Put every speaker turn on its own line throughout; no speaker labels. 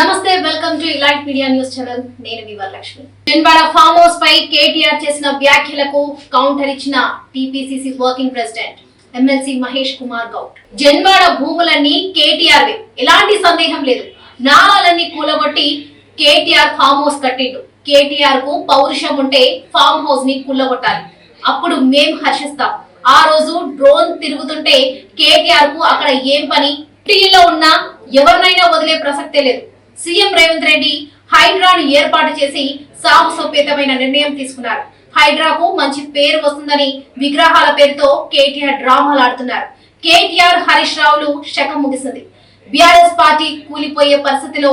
నమస్తే welcome to Elite media news channel. నేను మీ వరలక్ష్మి. జన్వాడ ఫామ్ హౌస్ పై కేటీఆర్ చేసిన వ్యాఖ్యలకు కౌంటర్ ఇచ్చిన TPCC working president MLC Mahesh Kumar Goud. Janwada భూములన్నీ కేటీఆర్ ఎలాంటి సందేహం లేదు. నాళాలన్నీ కూలగొట్టి కేటీఆర్ ఫామ్ హౌస్ కట్టిండు. కేటీఆర్కు పౌరుషం ఉంటే ఫామ్ హౌస్ని కూలగొట్టాలి. అప్పుడు మేం హర్షిస్తాం. ఆ రోజు డ్రోన్ తిరుగుతుంటే కేటీఆర్కు అక్కడ ఏం పని? టీలో ఉన్న ఎవరినైనా వదిలే ప్రసక్తే లేదు. సీఎం రేవంత్ రెడ్డి హైడ్రాను ఏర్పాటు చేసి సాహసోపేతమైన నిర్ణయం తీసుకున్నారు. హైడ్రాకు మంచి పేరు వస్తుందని విగ్రహాల పేరుతో కేటీఆర్ డ్రామాలు ఆడుతున్నారు. కేటీఆర్ హరీష్ రావులు శకం ముగిసింది. బీఆర్ఎస్ పార్టీ కూలిపోయే పరిస్థితిలో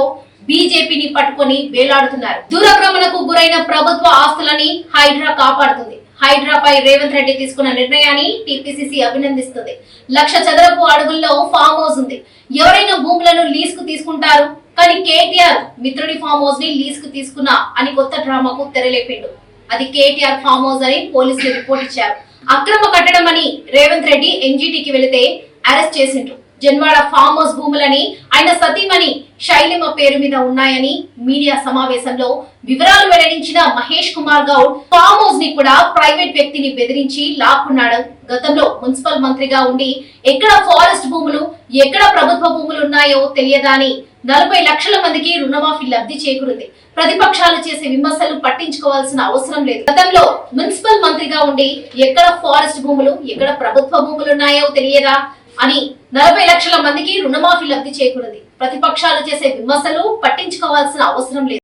బీజేపీని పట్టుకొని వేలాడుతున్నారు. దూరక్రమణకు గురైన ప్రభుత్వ ఆస్తులని హైడ్రా కాపాడుతుంది. హైడ్రాపై రేవంత్ రెడ్డి తీసుకున్న నిర్ణయాన్ని టీపీసీసీ అభినందిస్తుంది. లక్ష చదరపు అడుగుల్లో ఫామ్ హౌస్ ఉంది. ఎవరైనా భూములను లీజ్కు తీసుకుంటారు? కానీ కేటీఆర్ మిత్రుడి ఫామ్ హౌస్ని లీజ్కు తీసుకున్నా అని కొత్త డ్రామాకు తెరలేపిండు. అది కేటీఆర్ ఫామ్ హౌస్ అని పోలీసులు రిపోర్ట్ ఇచ్చారు. అక్రమ కట్టడం అని రేవంత్ రెడ్డి ఎన్జీటీకి వెళితే అరెస్ట్ చేసిండ్రు. జన్వాడ ఫామ్ హౌస్ భూములని ఆయన సతీమణి శైలిమ పేరు మీద ఉన్నాయని మీడియా సమావేశంలో వివరాలు వెల్లడించిన మహేష్ కుమార్ గౌడ్ ఫామ్ హౌస్ని కూడా ప్రైవేట్ వ్యక్తిని బెదిరించి లాక్కున్నాడు. గతంలో మున్సిపల్ మంత్రిగా ఉండి ఎక్కడ ఫారెస్ట్ భూములు ఎక్కడ ప్రభుత్వ భూములు ఉన్నాయో తెలియదా అని నలభై లక్షల మందికి రుణమాఫీ లబ్ధి చేకూరింది. ప్రతిపక్షాలు చేసే విమర్శలు పట్టించుకోవాల్సిన అవసరం లేదు. గతంలో మున్సిపల్ మంత్రిగా ఉండి ఎక్కడ ఫారెస్ట్ భూములు ఎక్కడ ప్రభుత్వ భూములు ఉన్నాయో తెలియదా అని నలభై లక్షల మందికి రుణమాఫీ లబ్ధి చేకూరింది. ప్రతిపక్షాలు చేసే విమర్శలు పట్టించుకోవాల్సిన అవసరం లేదు.